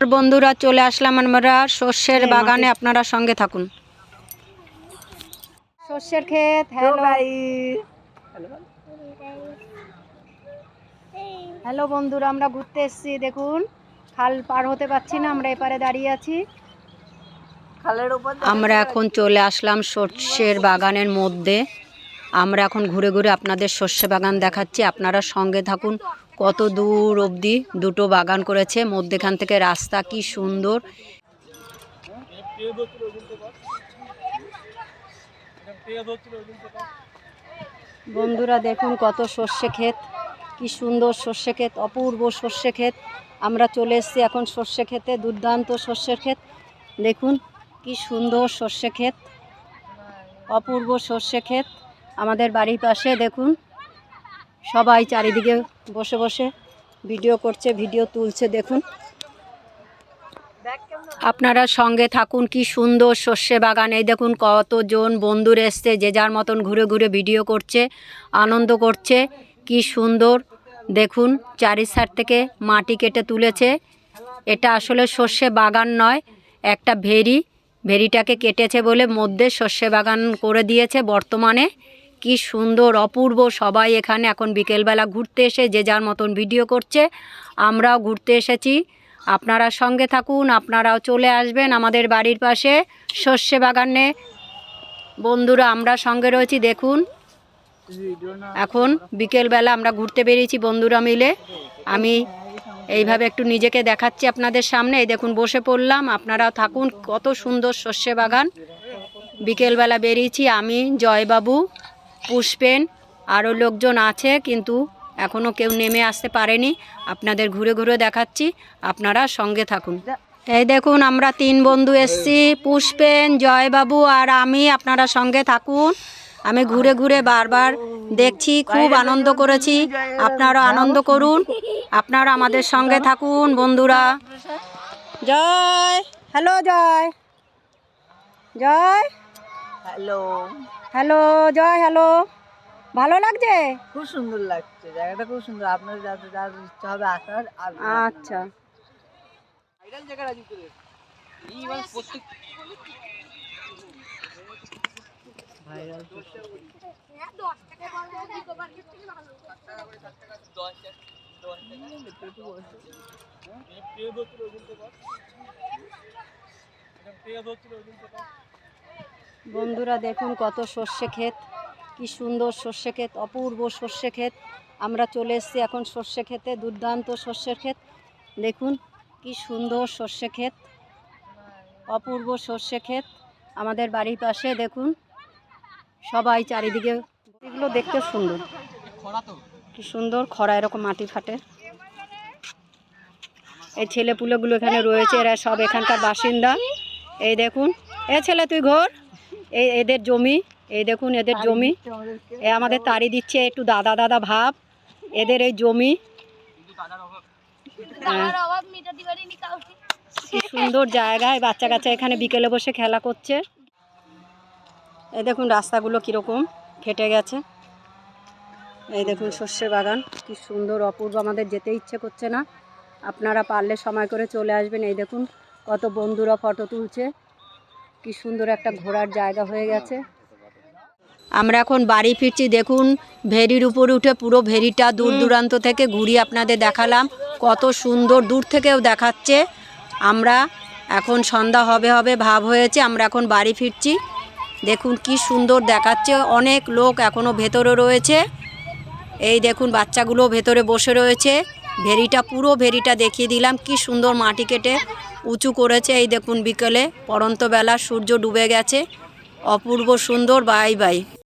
বন্ধুরা চলে আসলাম আমরা সর্ষের বাগানে। আপনারা সঙ্গে থাকুন। সর্ষের ক্ষেত হ্যালো। হ্যালো বন্ধুরা আমরা ঘুরতে এসেছি দেখুন। খাল পার হতে পারছি না আমরা এপারে দাঁড়িয়ে আছি। খালের উপর আমরা এখন চলে আসলাম সর্ষের বাগানের মধ্যে। আমরা এখন ঘুরে ঘুরে আপনাদের সর্ষে বাগান দেখাচ্ছি আপনারা সঙ্গে থাকুন। কত দূর অবধি দুটো বাগান করেছে, মধ্যেখান থেকে রাস্তা কি সুন্দর। বন্ধুরা দেখুন কত সর্ষে ক্ষেত, কি সুন্দর সর্ষে ক্ষেত, অপূর্ব সর্ষে ক্ষেত। আমরা চলে এসেছি এখন সর্ষে ক্ষেতে, দুর্দান্ত সর্ষের ক্ষেত। দেখুন কি সুন্দর সর্ষে ক্ষেত, অপূর্ব সর্ষে ক্ষেত। আমাদের বাড়ির পাশে দেখুন সবাই চারিদিকে বসে বসে ভিডিও করছে, ভিডিও তুলছে, দেখুন। আপনারা সঙ্গে থাকুন, কি সুন্দর সর্ষে বাগান। এই দেখুন, কতজন বন্ধুর এসছে, যে যার মতন ঘুরে ঘুরে ভিডিও করছে, আনন্দ করছে, কি সুন্দর। দেখুন চারি সাইড থেকে মাটি কেটে তুলেছে। এটা আসলে সর্ষে বাগান নয়, একটা ভেরি। ভেরিটাকে কেটেছে বলে মধ্যে সর্ষে বাগান করে দিয়েছে বর্তমানে। কি সুন্দর, অপূর্ব। সবাই এখানে এখন বিকেলবেলা ঘুরতে এসে যে যার মতন ভিডিও করছে, আমরাও ঘুরতে এসেছি। আপনারা সঙ্গে থাকুন, আপনারাও চলে আসবেন আমাদের বাড়ির পাশে সর্ষে বাগানে। বন্ধুরা, আমরা সঙ্গে রয়েছি, দেখুন। এখন বিকেলবেলা আমরা ঘুরতে বেরিয়েছি বন্ধুরা মিলে। আমি এইভাবে একটু নিজেকে দেখাচ্ছি আপনাদের সামনে। এই দেখুন, বসে পড়লাম। আপনারাও থাকুন, কত সুন্দর সর্ষে বাগান। বিকেলবেলা বেরিয়েছি আমি, জয়বাবু। পুষ্পেন আরও লোকজন আছে, কিন্তু এখনও কেউ নেমে আসতে পারেনি। আপনাদের ঘুরে ঘুরে দেখাচ্ছি, আপনারা সঙ্গে থাকুন। এই দেখুন, আমরা তিন বন্ধু এসছি পুষ্পেন জয়বাবু আর আমি, আপনারা সঙ্গে থাকুন। আমি ঘুরে ঘুরে বারবার দেখছি, খুব আনন্দ করেছি, আপনারা আনন্দ করুন, আপনারা আমাদের সঙ্গে থাকুন, বন্ধুরা। Joy, hello, Joy. Joy. Hello. Hello Joy hello. ভালো লাগছে? খুব সুন্দর লাগছে জায়গাটা খুব সুন্দর। আপনার যাদের যার ইচ্ছা হবে আসার আচ্ছা। ভাইরাল জায়গা রাজি করে। এইবার প্রত্যেক ভাইরাল বন্ধুরা দেখুন কত সর্ষে ক্ষেত, কি সুন্দর সর্ষে ক্ষেত, অপূর্ব সর্ষে ক্ষেত। আমরা চলে এসেছি এখন সর্ষে ক্ষেতে, দুর্দান্ত সর্ষের ক্ষেত। দেখুন কি সুন্দর সর্ষে ক্ষেত, অপূর্ব সর্ষে ক্ষেত। আমাদের বাড়ির পাশে দেখুন, সবাই চারিদিকে, এগুলো দেখতে সুন্দর। কি সুন্দর খরা, এরকম মাটি ফাটে। এই ছেলেপুলেগুলো এখানে রয়েছে, এরা সব এখানকার বাসিন্দা। এই দেখুন, এ ছেলে তুই ঘর। এই এদের জমি এই দেখুন এদের জমি। এ আমাদের তাড়ি দিচ্ছে একটু দাদা দাদা ভাব। এদের এই জমি। সুন্দর জায়গায় বাচ্চা কাচ্চা এখানে বিকেলে বসে খেলা করছে। এই দেখুন রাস্তাগুলো কীরকম ফেটে গেছে। এই দেখুন সর্ষে বাগান কি সুন্দর অপূর্ব। আমাদের যেতে ইচ্ছে করছে না। আপনারা পারলে সময় করে চলে আসবেন। এই দেখুন কত বন্ধুরা ফটো তুলছে। কি সুন্দর একটা ঘোরার জায়গা হয়ে গেছে। আমরা এখন বাড়ি ফিরছি দেখুন ভেরির উপরে উঠে পুরো ভেরিটা দূর দূরান্ত থেকে ঘুরিয়ে আপনাদের দেখালাম কত সুন্দর দূর থেকেও দেখাচ্ছে। আমরা এখন সন্ধ্যা হবে হবে ভাব হয়েছে আমরা এখন বাড়ি ফিরছি। দেখুন কি সুন্দর দেখাচ্ছে অনেক লোক এখনও ভেতরে রয়েছে। এই দেখুন বাচ্চাগুলো ভেতরে বসে রয়েছে। ভেরিটা পুরো ভেরিটা দেখিয়ে দিলাম কি সুন্দর মাটি কেটে উঁচু করেছে এই দেখুন বিকেলে পরন্ত বেলা সূর্য ডুবে গেছে। অপূর্ব সুন্দর বাই বাই।